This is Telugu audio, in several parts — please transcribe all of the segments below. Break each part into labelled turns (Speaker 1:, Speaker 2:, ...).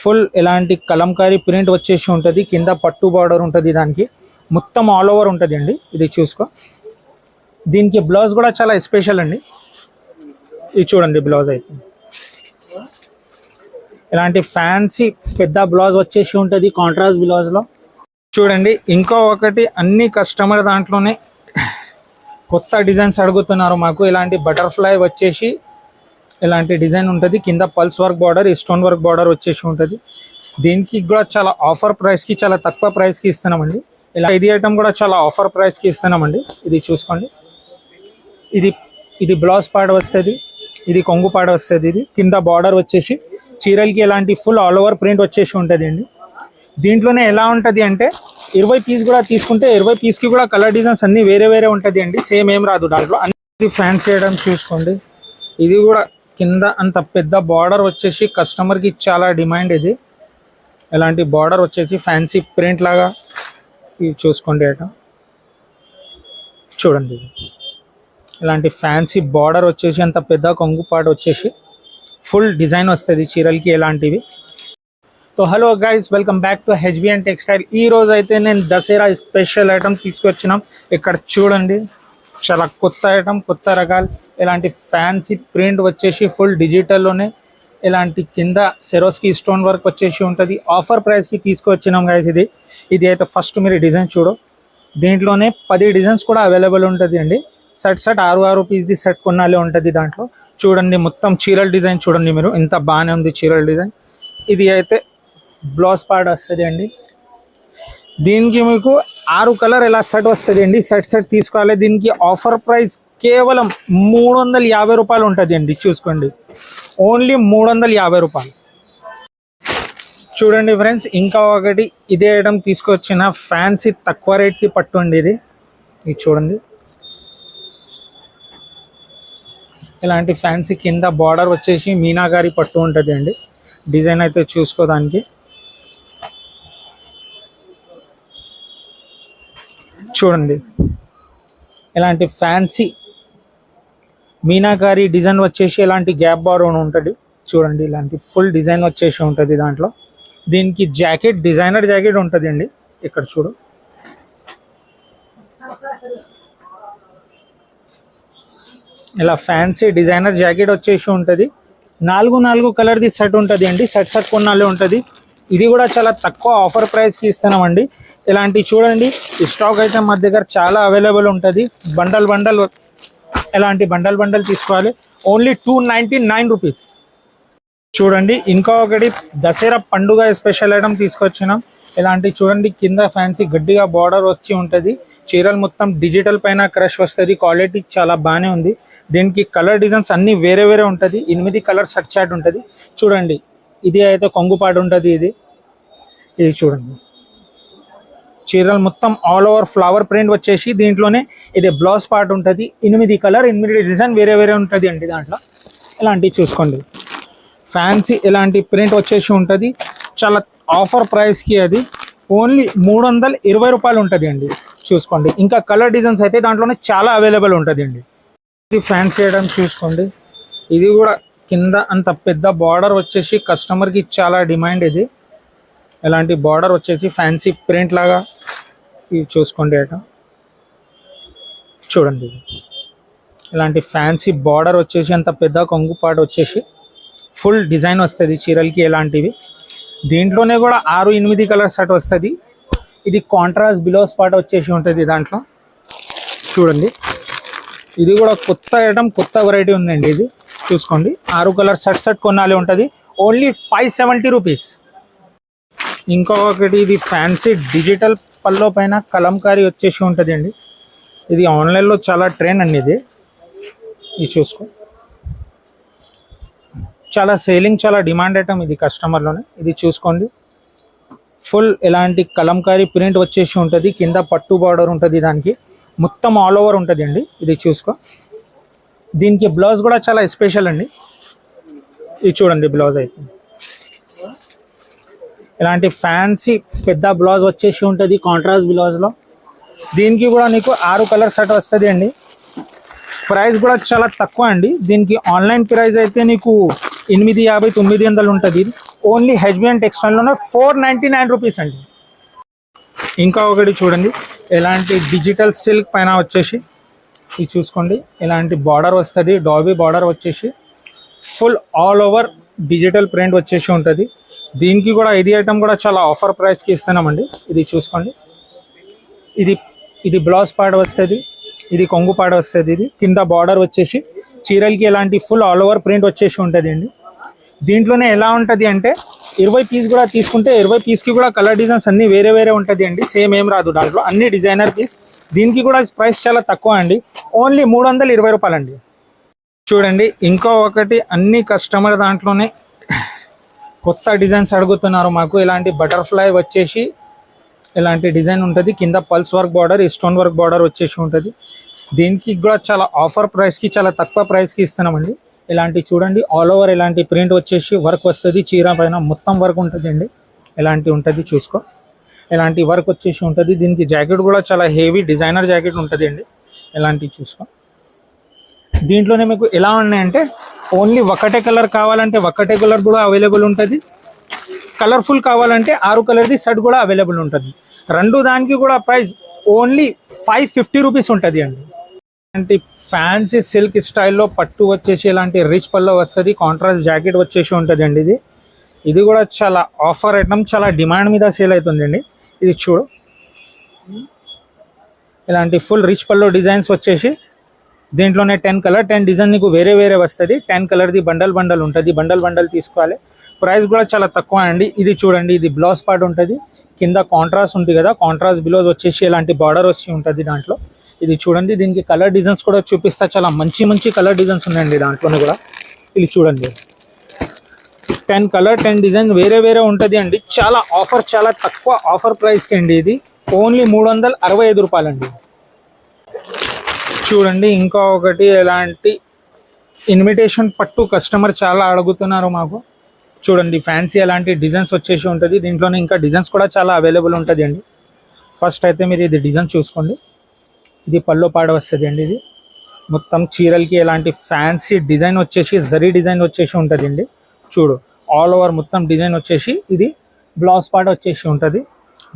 Speaker 1: ఫుల్ ఎలాంటి కలంకారీ ప్రింట్ వచ్చేసి ఉంటుంది కింద పట్టు బార్డర్ ఉంటుంది దానికి. మొత్తం ఆల్ ఓవర్ ఉంటుంది అండి ఇది చూసుకో. దీనికి బ్లౌజ్ కూడా చాలా స్పెషల్ అండి. ఇది చూడండి బ్లౌజ్ అయితే. ఇలాంటి ఫ్యాన్సీ పెద్ద బ్లౌజ్ వచ్చేసి ఉంటుంది కాంట్రాస్ట్ బ్లౌజ్లో. చూడండి ఇంకో ఒకటి అన్ని కస్టమర్ దాంట్లోనే కొత్త డిజైన్స్ అడుగుతున్నారు మాకు. ఇలాంటి బటర్ఫ్లై వచ్చేసి ఇలాంటి డిజైన్ ఉంటుంది. కింద పల్స్ వర్క్ బార్డర్ ఈ స్టోన్ వర్క్ బార్డర్ వచ్చేసి ఉంటుంది. దీనికి కూడా చాలా ఆఫర్ ప్రైస్కి చాలా తక్కువ ప్రైస్కి ఇస్తున్నామండి. ఇలా ఇది ఐటమ్ కూడా చాలా ఆఫర్ ప్రైస్కి ఇస్తున్నామండి. ఇది చూసుకోండి. ఇది ఇది బ్లౌజ్ పార్ట్ వస్తుంది. ఇది కొంగు పాడ వస్తుంది. ఇది కింద బార్డర్ వచ్చేసి చీరలకి ఎలాంటి ఫుల్ ఆల్ ఓవర్ ప్రింట్ వచ్చేసి ఉంటుంది అండి దీంట్లోనే ఎలా ఉంటుంది అంటే ఇరవై పీస్ కూడా తీసుకుంటే ఇరవై పీస్కి కూడా కలర్ డిజైన్స్ అన్నీ వేరే వేరే ఉంటుంది అండి. సేమ్ ఏం రాదు దాంట్లో. అన్ని ఫ్యాన్స్ ఐటమ్ చూసుకోండి. ఇది కూడా కింద అంత పెద్ద బార్డర్ వచ్చేసి కస్టమర్కి చాలా డిమాండ్ ఇది. ఎలాంటి బార్డర్ వచ్చేసి ఫ్యాన్సీ ప్రింట్ లాగా ఇవి చూసుకోండి అట. చూడండి. ఇది ఇలాంటి ఫ్యాన్సీ బార్డర్ వచ్చేసి అంత పెద్ద కొంగు పాట వచ్చేసి ఫుల్ డిజైన్ వస్తుంది చీరలకి ఎలాంటివి. So hello guys welcome back to HBN textile ఈ రోజు అయితే నేను దసరా స్పెషల్ ఐటమ్ తీసుకొచ్చినాం. ఇక్కడ చూడండి. చాలా కొత్త ఐటమ్ కొత్త రకాలు ఇలాంటి ఫ్యాన్సీ ప్రింట్ వచ్చేసి ఫుల్ డిజిటల్లోనే ఇలాంటి కింద సెరోస్కి స్టోన్ వర్క్ వచ్చేసి ఉంటుంది. ఆఫర్ ప్రైస్కి తీసుకొచ్చినాం గైస్ ఇది. ఇది అయితే ఫస్ట్ మీరు డిజైన్ చూడు. దీంట్లోనే పది డిజైన్స్ కూడా అవైలబుల్ ఉంటుంది అండి. సెట్ సెట్ ఆరు ఆరు పీస్ది సెట్ కొన్నాలే ఉంటుంది దాంట్లో. చూడండి మొత్తం చీరల డిజైన్ చూడండి మీరు. ఇంత బాగానే ఉంది చీరల డిజైన్ ఇది అయితే బ్లౌజ్ పార్ట్ వస్తుంది అండి. దీనికి మీకు ఆరు కలర్ ఎలా సెట్ వస్తుంది అండి సెట్ సెట్ తీసుకోవాలి. దీనికి ఆఫర్ ప్రైస్ కేవలం మూడు వందల యాభై రూపాయలు ఉంటుంది చూసుకోండి. ఓన్లీ మూడు వందల యాభై రూపాయలు. చూడండి ఫ్రెండ్స్ ఇంకా ఒకటి ఇదే ఐటమ్ తీసుకొచ్చిన ఫ్యాన్సీ తక్కువ రేట్కి పట్టుండి ఇది. ఇది చూడండి. ఇలాంటి ఫ్యాన్సీ కింద బార్డర్ వచ్చేసి మీనాగారి పట్టు ఉంటుంది అండి డిజైన్ అయితే చూసుకోదానికి చూడండి. ఇలాంటి ఫ్యాన్సీ మీనాకారి డిజైన్ వచ్చేసి ఇలాంటి గ్యాప్ బార్ ఉంటుంది. చూడండి ఇలాంటి ఫుల్ డిజైన్ వచ్చేసి ఉంటుంది దాంట్లో. దీనికి జాకెట్ డిజైనర్ జాకెట్ ఉంటుంది అండి ఇక్కడ చూడు. ఇలా ఫ్యాన్సీ డిజైనర్ జాకెట్ వచ్చేసి ఉంటుంది. నాలుగు నాలుగు కలర్ది సెట్ ఉంటుంది అండి. సెట్ సెట్ కొన్నాళ్ళే ఉంటుంది. ఇది కూడా చాలా తక్కువ ఆఫర్ ప్రైస్కి ఇస్తున్నామండి. ఇలాంటి చూడండి. ఈ స్టాక్ అయితే మా దగ్గర చాలా అవైలబుల్ ఉంటుంది. బండల్ బండల్ ఎలాంటి బండల్ బండల్ తీసుకోవాలి. Only two ninety nine rupees చూడండి ఇంకా ఒకటి దసరా పండుగ స్పెషల్ ఐటమ్ తీసుకొచ్చినాం. ఇలాంటి చూడండి కింద ఫ్యాన్సీ గట్టిగా బార్డర్ వచ్చి ఉంటుంది. చీరలు మొత్తం డిజిటల్ పైన క్రష్ వస్తుంది. క్వాలిటీ చాలా బాగానే ఉంది. దీనికి కలర్ డిజైన్స్ అన్నీ వేరే వేరే ఉంటుంది. ఎనిమిది కలర్ సెట్ చాట్ ఉంటుంది. చూడండి ఇది అయితే కొంగుపాటు ఉంటుంది ఇది. ఇది చూడండి. చీరలు మొత్తం ఆల్ ఓవర్ ఫ్లవర్ ప్రింట్ వచ్చేసి దీంట్లోనే ఇది బ్లౌజ్ పార్ట్ ఉంటుంది. ఎనిమిది కలర్ ఎనిమిది డిజైన్ వేరే వేరే ఉంటుంది అండి దాంట్లో. ఇలాంటివి చూసుకోండి. ఫ్యాన్సీ ఇలాంటి ప్రింట్ వచ్చేసి ఉంటుంది. చాలా ఆఫర్ ప్రైస్కి అది. ఓన్లీ మూడు వందల ఇరవై రూపాయలు ఉంటుంది అండి. చూసుకోండి. ఇంకా కలర్ డిజైన్స్ అయితే దాంట్లోనే చాలా అవైలబుల్ ఉంటుంది అండి. ఇది ఫ్యాన్సీ ఐటమ్ చూసుకోండి. ఇది కూడా కింద అంత పెద్ద బార్డర్ వచ్చేసి కస్టమర్కి చాలా డిమాండ్ ఇది. ఇలాంటి బార్డర్ వచ్చేసి ఫ్యాన్సీ ప్రింట్ లాగా ఇది చూసుకోండి అట. చూడండి. ఇలాంటి ఫ్యాన్సీ బార్డర్ వచ్చేసి అంత పెద్ద కొంగు పాట వచ్చేసి ఫుల్ డిజైన్ వస్తుంది చీరలకి ఎలాంటివి. దీంట్లోనే కూడా ఆరు ఎనిమిది కలర్స్ అటు వస్తుంది. ఇది కాంట్రాస్ట్ బిలోస్ పాట వచ్చేసి ఉంటుంది దాంట్లో. చూడండి. ఇది కూడా కొత్త ఐటమ్ కొత్త వెరైటీ ఉందండి ఇది. చూసుకోండి. ఆరు కలర్ షర్ట్ సెట్ కొనాలి ఉంటుంది. ఓన్లీ ఫైవ్ సెవెంటీ రూపీస్ ఇంకొకటి ఇది ఫ్యాన్సీ డిజిటల్ పల్లో పైన కలంకారీ వచ్చేసి ఉంటుంది అండి. ఇది ఆన్లైన్లో చాలా ట్రెండ్ అండి ఇది. ఇది చూసుకో. చాలా సేలింగ్ చాలా డిమాండ్ ఐటమ్ ఇది కస్టమర్లోనే ఇది చూసుకోండి. ఫుల్ ఎలాంటి కలంకారీ ప్రింట్ వచ్చేసి ఉంటుంది. కింద పట్టు బార్డర్ ఉంటుంది దానికి. మొత్తం ఆల్ ఓవర్ ఉంటుంది అండి. ఇది చూసుకో. దీనికి బ్లౌజ్ కూడా చాలా స్పెషల్ అండి. ఇది చూడండి బ్లౌజ్ అయితే. ఇలాంటి ఫ్యాన్సీ పెద్ద బ్లౌజ్ వచ్చేసి ఉంటుంది కాంట్రాస్ట్ బ్లౌజ్లో దీనికి కూడా నీకు ఆరు కలర్ సెట్ వస్తుంది అండి. ప్రైస్ కూడా చాలా తక్కువ అండి. దీనికి ఆన్లైన్ ప్రైస్ అయితే నీకు ఎనిమిది యాభై తొమ్మిది వందలు ఉంటుంది. ఓన్లీ హెచ్బిఎన్ టెక్స్టైల్లోనే ఫోర్ నైంటీ నైన్ రూపీస్ అండి. ఇంకా ఒకటి చూడండి. ఎలాంటి డిజిటల్ సిల్క్ పైన వచ్చేసి ఇది చూసుకోండి. ఇలాంటి బార్డర్ వస్తుంది. డాబీ బార్డర్ వచ్చేసి full all over digital print వచ్చేసి ఉంటుంది. దీనికి కూడా ఇది ఐటమ్ కూడా చాలా ఆఫర్ ప్రైస్కి ఇస్తున్నామండి. ఇది చూసుకోండి. ఇది ఇది బ్లౌజ్ పార్ట్ వస్తుంది. ఇది కొంగు పాడ వస్తుంది. ఇది కింద బార్డర్ వచ్చేసి చీరలకి ఎలాంటి ఫుల్ ఆల్ ఓవర్ ప్రింట్ వచ్చేసి ఉంటుంది అండి దీంట్లోనే ఎలా ఉంటుంది అంటే ఇరవై పీస్ కూడా తీసుకుంటే ఇరవై పీస్కి కూడా కలర్ డిజైన్స్ అన్ని వేరే వేరే ఉంటుంది అండి. సేమ్ ఏం రాదు దాంట్లో. అన్ని డిజైనర్ పీస్ దీనికి కూడా ప్రైస్ చాలా తక్కువ అండి. ఓన్లీ మూడు వందల ఇరవై రూపాయలు అండి చూడండి ఇంకో ఒకటి అన్ని కస్టమర్ దాంట్లోనే కొత్త డిజైన్స్ అడుగుతున్నారు మాకు. ఇలాంటి బటర్ఫ్లై వచ్చేసి ఇలాంటి డిజైన్ ఉంటుంది. కింద pearls work border stone work border వచ్చేసి ఉంటుంది. దీనికి కూడా చాలా ఆఫర్ ప్రైస్కి చాలా తక్కువ ప్రైస్కి ఇస్తున్నామండి. ఇలాంటి చూడండి. ఆల్ ఓవర్ ఇలాంటి ప్రింట్ వచ్చేసి వర్క్ వస్తుంది. చీర పైన మొత్తం వర్క్ ఉంటుంది అండి ఇలాంటి ఉంటుంది చూసుకో. ఇలాంటి వర్క్ వచ్చేసి ఉంటుంది. దీనికి జాకెట్ కూడా చాలా హెవీ డిజైనర్ జాకెట్ ఉంటుంది అండి ఇలాంటివి చూసుకో. దీంట్లోనే మీకు ఎలా ఉన్నాయంటే ఓన్లీ ఒకటే కలర్ కావాలంటే ఒకటే కలర్ కూడా అవైలబుల్ ఉంటుంది. కలర్ఫుల్ కావాలంటే ఆరు కలర్ది షర్ట్ కూడా అవైలబుల్ ఉంటుంది. రెండు దానికి కూడా price only five fifty rupees ఉంటుంది అండి. ఇలాంటి ఫ్యాన్సీ సిల్క్ స్టైల్లో పట్టు వచ్చేసి ఇలాంటి రిచ్ పల్లో వస్తుంది కాంట్రాస్ట్ జాకెట్ వచ్చేసి ఉంటుందండి ఇది. ఇది కూడా చాలా ఆఫర్ ఐటమ్ చాలా డిమాండ్ మీద సేల్ అవుతుందండి. ఇది చూడు. ఇలాంటి ఫుల్ రిచ్ పల్లో డిజైన్స్ వచ్చేసి దీంట్లోనే టెన్ కలర్ టెన్ డిజైన్ నీకు వేరే వేరే వస్తుంది. టెన్ కలర్ది బండల్ బండల్ ఉంటుంది. బండల్ బండల్ తీసుకోవాలి. ప్రైస్ కూడా చాలా తక్కువ అండి. ఇది చూడండి ఇది బ్లౌజ్ పార్ట్ ఉంటుంది. కింద కాంట్రాస్ట్ ఉంటుంది కదా కాంట్రాస్ట్ బ్లౌజ్ వచ్చేసి ఇలాంటి బార్డర్ వచ్చి ఉంటుంది దాంట్లో. ఇది చూడండి దీనికి కలర్ డిజైన్స్ కూడా చూపిస్తా. చాలా మంచి మంచి కలర్ డిజైన్స్ ఉన్నాయండి దాంట్లోనే కూడా. ఇది చూడండి. టెన్ కలర్ టెన్ డిజైన్ వేరే వేరే ఉంటుంది అండి. చాలా ఆఫర్ చాలా తక్కువ ఆఫర్ ప్రైస్కి అండి ఇది. ఓన్లీ మూడు వందల అరవై ఐదు రూపాయలండి. చూడండి ఇంకా ఒకటి ఎలాంటి ఇన్విటేషన్ పట్టు కస్టమర్ చాలా అడుగుతున్నారు మాకు. చూడండి ఫ్యాన్సీ అలాంటి డిజైన్స్ వచ్చేసి ఉంటుంది. దీంట్లోనే ఇంకా డిజైన్స్ కూడా చాలా అవైలబుల్ ఉంటుంది అండి. ఫస్ట్ అయితే మీరు ఇది డిజైన్ చూసుకోండి. ఇది పల్లో పాడ వస్తుంది అండి ఇది. మొత్తం చీరలకి ఎలాంటి ఫ్యాన్సీ డిజైన్ వచ్చేసి జరీ డిజైన్ వచ్చేసి ఉంటుంది చూడు ఆల్ ఓవర్ మొత్తం డిజైన్ వచ్చేసి ఇది బ్లౌజ్ పార్ట్ వచ్చేసి ఉంటుంది.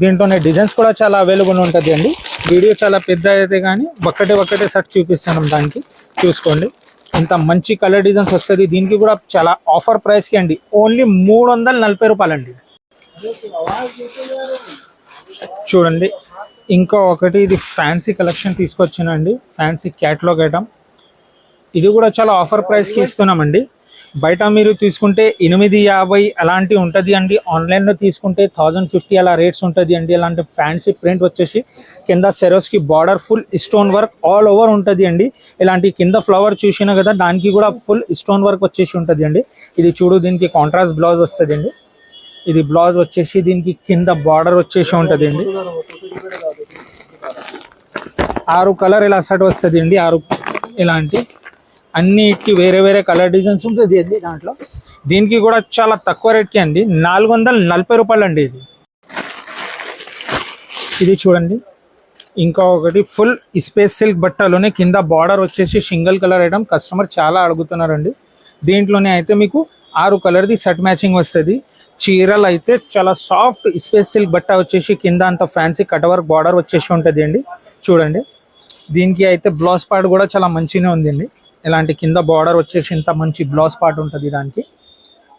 Speaker 1: దీంట్లోనే డిజైన్స్ కూడా చాలా అవైలబుల్ ఉంటుంది అండి. వీడియో చాలా పెద్ద అయితే కానీ ఒక్కటే ఒక్కటే సెట్ చూపిస్తాను దానికి. చూసుకోండి. ఇంత మంచి కలర్ డిజైన్స్ వస్తుంది. దీనికి కూడా చాలా ఆఫర్ ప్రైస్కి అండి. ఓన్లీ మూడు వందల నలభై రూపాయలండి. చూడండి. ఇంకా ఒకటి ఇది ఫ్యాన్సీ కలెక్షన్ తీసుకొచ్చానండి. Fancy catalogue item. ఇది కూడా చాలా ఆఫర్ ప్రైస్కి ఇస్తున్నామండి. బయట మీరు తీసుకుంటే ఎనిమిది యాభై అలాంటి ఉంటుంది అండి. ఆన్లైన్లో తీసుకుంటే థౌజండ్ ఫిఫ్టీ అలా రేట్స్ ఉంటుంది అండి. అలాంటి ఫ్యాన్సీ ప్రింట్ వచ్చేసి కింద Swarovski border full stone work all over ఉంటుంది అండి. ఇలాంటి కింద ఫ్లవర్ చూసినా కదా దానికి కూడా ఫుల్ స్టోన్ వర్క్ వచ్చేసి ఉంటుంది అండి. ఇది చూడు దీనికి కాంట్రాస్ట్ బ్లౌజ్ వస్తుంది అండి. ఇది బ్లౌజ్ వచ్చేసి దీనికి కింద బార్డర్ వచ్చేసి ఉంటుంది అండి. ఆరు కలర్ ఇలా సెట్ వస్తుంది అండి? ఆరు ఇలాంటి. అన్నిటికి వేరే వేరే కలర్ డిజైన్స్ ఉంటుంది అండి దాంట్లో. దీనికి కూడా చాలా తక్కువ రేట్కి అండి. నాలుగు వందల నలభై రూపాయలు అండి ఇది. ఇది చూడండి. ఇంకా ఒకటి ఫుల్ స్పేస్ సిల్క్ బట్టలోనే కింద బార్డర్ వచ్చేసి సింగిల్ కలర్ ఐటమ్ కస్టమర్ చాలా అడుగుతున్నారండి. దీంట్లోనే అయితే మీకు ఆరు కలర్ది సెట్ మ్యాచింగ్ వస్తుంది. చీరలు అయితే చాలా సాఫ్ట్ స్పేస్ సిల్క్ బట్ట వచ్చేసి కింద అంత ఫ్యాన్సీ కట్ వర్క్ బార్డర్ వచ్చేసి ఉంటుంది అండి. చూడండి. దీనికి అయితే బ్లౌజ్ పార్ట్ కూడా చాలా మంచిగానే ఉందండి. ఇలాంటి కింద బార్డర్ వచ్చేసి ఇంత మంచి బ్లౌజ్ పార్ట్ ఉంటుంది దానికి.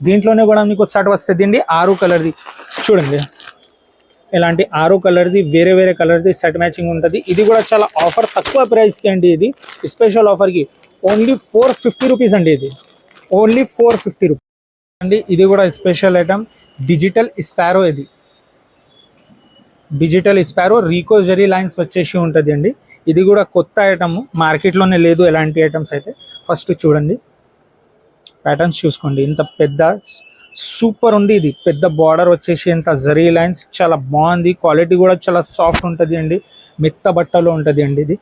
Speaker 1: దీంట్లోనే కూడా మీకు షర్ట్ వస్తుంది అండి ఆరు కలర్ది చూడండి. ఇలాంటి ఆరు కలర్ది వేరే వేరే కలర్ది సెట్ మ్యాచింగ్ ఉంటుంది. ఇది కూడా చాలా ఆఫర్ తక్కువ ప్రైస్కి అండి ఇది. స్పెషల్ ఆఫర్కి ఓన్లీ ఫోర్ ఫిఫ్టీ రూపీస్ అండి ఇది. ఓన్లీ ఫోర్ ఫిఫ్టీ రూపీస్ అండి ఇది కూడా స్పెషల్ ఐటమ్ డిజిటల్ స్పారో ఇది. డిజిటల్ స్పారో రీకో జరీ లైన్స్ వచ్చేసి ఉంటుంది అండి. ఇది కూడా కొత్త ఐటమ్ మార్కెట్లోనే లేదు ఎలాంటి ఐటమ్స్ అయితే. ఫస్ట్ చూడండి. ప్యాటర్న్స్ చూసుకోండి. ఇంత పెద్ద సూపర్ ఉంది ఇది. పెద్ద బార్డర్ వచ్చేసి ఇంత జరీ లైన్స్ చాలా బాగుంది. క్వాలిటీ కూడా చాలా సాఫ్ట్ ఉంటుంది అండి. మెత్త బట్టలో ఉంటుంది అండి ఇది.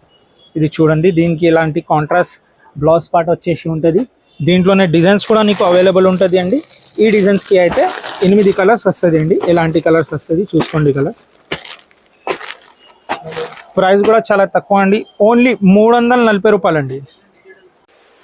Speaker 1: ఇది చూడండి. దీనికి ఇలాంటి కాంట్రాస్ట్ బ్లౌజ్ పార్ట్ వచ్చేసి ఉంటుంది. దీంట్లోనే డిజైన్స్ కూడా నీకు అవైలబుల్ ఉంటుంది అండి. ఈ డిజైన్స్కి అయితే ఎనిమిది కలర్స్ వస్తుంది అండి. ఎలాంటి కలర్స్ వస్తుంది చూసుకోండి కలర్స్ ప్రైస్ కూడా చాలా తక్కువ అండి. ఓన్లీ మూడు వందల నలభై రూపాయలు అండి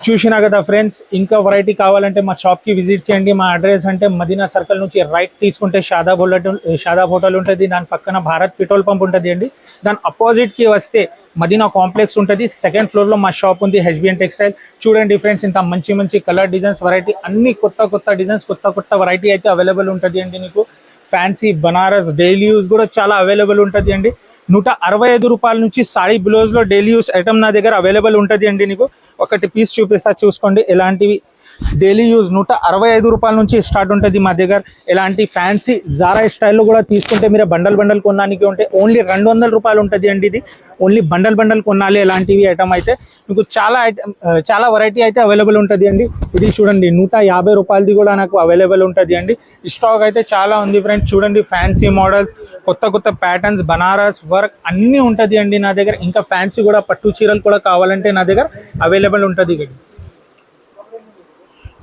Speaker 1: చూసినా కదా ఫ్రెండ్స్ ఇంకా వెరైటీ కావాలంటే మా షాప్కి విజిట్ చేయండి. మా అడ్రస్ అంటే మదీనా సర్కిల్ నుంచి రైట్ తీసుకుంటే షాదాబ్ హోటల్ షాదాబ్ హోటల్ ఉంటుంది. దాని పక్కన భారత్ పెట్రోల్ పంప్ ఉంటుంది అండి. దాని అపోజిట్కి వస్తే మదీనా కాంప్లెక్స్ ఉంటుంది. సెకండ్ ఫ్లోర్లో మా షాప్ ఉంది హెచ్బిఎన్ టెక్స్టైల్ చూడండి ఫ్రెండ్స్ ఇంత మంచి మంచి కలర్ డిజైన్స్ వెరైటీ అన్ని కొత్త కొత్త డిజైన్స్ కొత్త కొత్త వెరైటీ అయితే అవైలబుల్ ఉంటుంది అండి మీకు ఫ్యాన్సీ బనారస్ డైలీ యూస్ కూడా చాలా అవైలబుల్ ఉంటుంది అండి. నూట అరవై ఐదు రూపాయల నుంచి సారీ బ్లౌజ్లో డైలీ యూస్ ఐటమ్ నా దగ్గర అవైలబుల్ ఉంటుంది అండి నీకు. ఒకటి పీస్ చూపిస్తా చూసుకోండి. ఎలాంటివి డైలీ యూజ్ నూట అరవై ఐదు రూపాయల నుంచి స్టార్ట్ ఉంటుంది మా దగ్గర. ఎలాంటి ఫ్యాన్సీ జారా స్టైల్లో కూడా తీసుకుంటే మీరు బండల్ బండల్ కొనడానికి ఉంటే ఓన్లీ రెండు వందల రూపాయలు ఉంటుంది అండి ఇది. ఓన్లీ బండల్ బండల్ కొనాలి ఎలాంటివి ఐటమ్ అయితే. మీకు చాలా ఐటమ్ చాలా వెరైటీ అయితే అవైలబుల్ ఉంటుంది అండి. ఇది చూడండి నూట యాభై రూపాయలది కూడా నాకు అవైలబుల్ ఉంటుంది అండి. స్టాక్ అయితే చాలా ఉంది ఫ్రెండ్స్ చూడండి ఫ్యాన్సీ మోడల్స్ కొత్త కొత్త ప్యాటర్న్స్ బనారస్ వర్క్ అన్నీ ఉంటుంది అండి నా దగ్గర. ఇంకా ఫ్యాన్సీ కూడా పట్టు చీరలు కూడా కావాలంటే నా దగ్గర అవైలబుల్ ఉంటుంది ఇక్కడ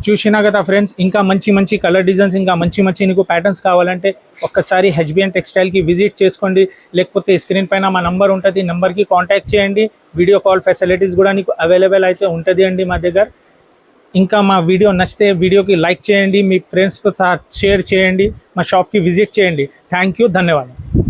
Speaker 1: చూసినా కదా ఫ్రెండ్స్ ఇంకా మంచి మంచి కలర్ డిజైన్స్ ఇంకా మంచి మంచి నీకు ప్యాటర్న్స్ కావాలంటే ఒక్కసారి హెచ్బిఎన్ టెక్స్టైల్కి విజిట్ చేసుకోండి. లేకపోతే స్క్రీన్ పైన మా నంబర్ ఉంటుంది. నెంబర్కి కాంటాక్ట్ చేయండి. వీడియో కాల్ ఫెసిలిటీస్ కూడా నీకు అవైలబుల్ అయితే ఉంటుంది అండి మా దగ్గర. ఇంకా మా వీడియో నచ్చితే వీడియోకి లైక్ చేయండి. మీ ఫ్రెండ్స్తో షేర్ చేయండి. మా షాప్కి విజిట్ చేయండి. థ్యాంక్ యూ ధన్యవాదాలు.